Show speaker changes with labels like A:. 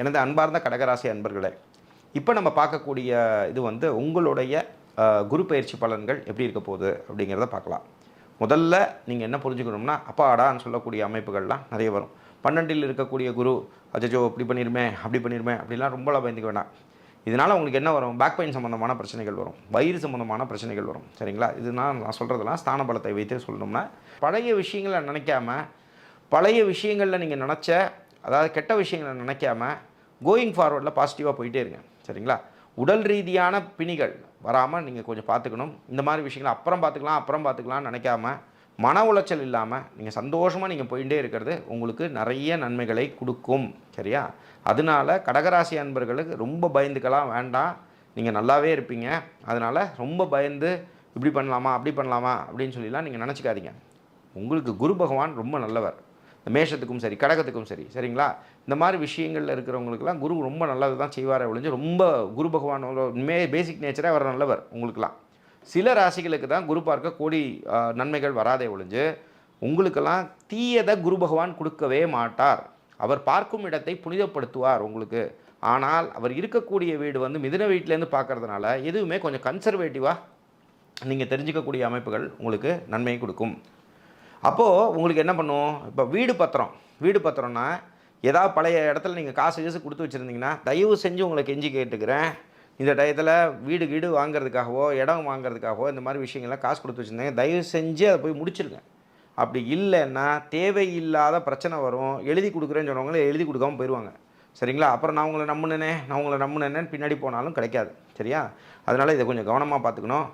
A: எனது அன்பார்ந்த கடகராசி அன்பர்களே இப்போ நம்ம பார்க்கக்கூடிய இது வந்து உங்களுடைய குரு பயிற்சி பலன்கள் எப்படி இருக்க போகுது அப்படிங்கிறத பார்க்கலாம். முதல்ல நீங்கள் என்ன புரிஞ்சுக்கணும்னா அப்பாடான்னு சொல்லக்கூடிய அமைப்புகள்லாம் நிறைய வரும். பன்னெண்டில் இருக்கக்கூடிய குரு அஜஜோ இப்படி பண்ணிருமே அப்படி பண்ணிருமே அப்படிலாம் ரொம்பலாம் பயந்துக்க வேண்டாம் இதனால் உங்களுக்கு என்ன வரும்? பேக் பெயின் சம்மந்தமான பிரச்சனைகள் வரும். வயிறு சம்மந்தமான பிரச்சனைகள் வரும். சரிங்களா? இதனால் நான் சொல்கிறதெல்லாம் ஸ்தான பலத்தை வைத்து சொல்லணும்னா பழைய விஷயங்களை நினைக்காம பழைய விஷயங்களில் நீங்கள் நினச்ச அதாவது கெட்ட விஷயங்களை நினைக்காம கோயிங் ஃபார்வர்டில் பாசிட்டிவாக போயிட்டே இருங்க சரிங்களா? உடல் ரீதியான பிணிகள் வராமல் நீங்கள் கொஞ்சம் பார்த்துக்கணும். இந்த மாதிரி விஷயங்கள் அப்புறம் பார்த்துக்கலாம் அப்புறம் பார்த்துக்கலாம்னு நினைக்காம மன உளைச்சல் இல்லாமல் நீங்கள் சந்தோஷமாக நீங்கள் போயிட்டே இருக்கிறது உங்களுக்கு நிறைய நன்மைகளை கொடுக்கும். சரியா? அதனால கடகராசி அன்பர்களுக்கு ரொம்ப பயந்துக்கலாம் வேண்டாம். நீங்கள் நல்லாவே இருப்பீங்க. அதனால் ரொம்ப பயந்து இப்படி பண்ணலாமா அப்படி பண்ணலாமா அப்படின்னு சொல்லிலாம் நீங்கள் நினச்சிக்காதீங்க. உங்களுக்கு குரு பகவான் ரொம்ப நல்லவர். மேஷத்துக்கும் சரி கடகத்துக்கும் சரி சரிங்களா? இந்த மாதிரி விஷயங்களில் இருக்கிறவங்களுக்குலாம் குரு ரொம்ப நல்லது தான் செய்வார் ஒழிஞ்சு ரொம்ப குரு பகவான் மே பேசிக் நேச்சரே அவர் நல்லவர் உங்களுக்குலாம் சில ராசிகளுக்கு தான் குரு பார்க்க கோடி நன்மைகள் வராதே ஒழிஞ்சு உங்களுக்கெல்லாம் தீயதை குரு பகவான் கொடுக்கவே மாட்டார். அவர் பார்க்கும் இடத்தை புனிதப்படுத்துவார் உங்களுக்கு. ஆனால் அவர் இருக்கக்கூடிய வீடு வந்து மிதின வீட்டிலேருந்து பார்க்கறதுனால எதுவுமே கொஞ்சம் கன்சர்வேட்டிவாக நீங்கள் தெரிஞ்சுக்கக்கூடிய அமைப்புகள் உங்களுக்கு நன்மையை கொடுக்கும். அப்போது உங்களுக்கு என்ன பண்ணும் இப்போ வீடு பத்திரம். வீடு பத்திரம்னா ஏதாவது பழைய இடத்துல நீங்கள் காசு கீசு கொடுத்து வச்சுருந்தீங்கன்னா தயவு செஞ்சு உங்களை கெஞ்சி கேட்டுக்கிறேன். இந்த டயத்தில் வீடு வீடு வாங்குறதுக்காகவோ இடம் வாங்குறதுக்காகவோ இந்த மாதிரி விஷயங்கள்லாம் காசு கொடுத்து வச்சுருந்தேன் தயவு செஞ்சு அதை போய் முடிச்சிருங்க. அப்படி இல்லைன்னா தேவையில்லாத பிரச்சனை வரும். எழுதி கொடுக்குறேன்னு சொன்னவங்களே எழுதி கொடுக்காமல் போயிடுவாங்க சரிங்களா? அப்புறம் நான் உங்களை நம்பினேனே நான் உங்களை நம்பினேன்னு பின்னாடி போனாலும் கிடைக்காது. சரியா? அதனால் இதை கொஞ்சம் கவனமாக பார்த்துக்கணும்.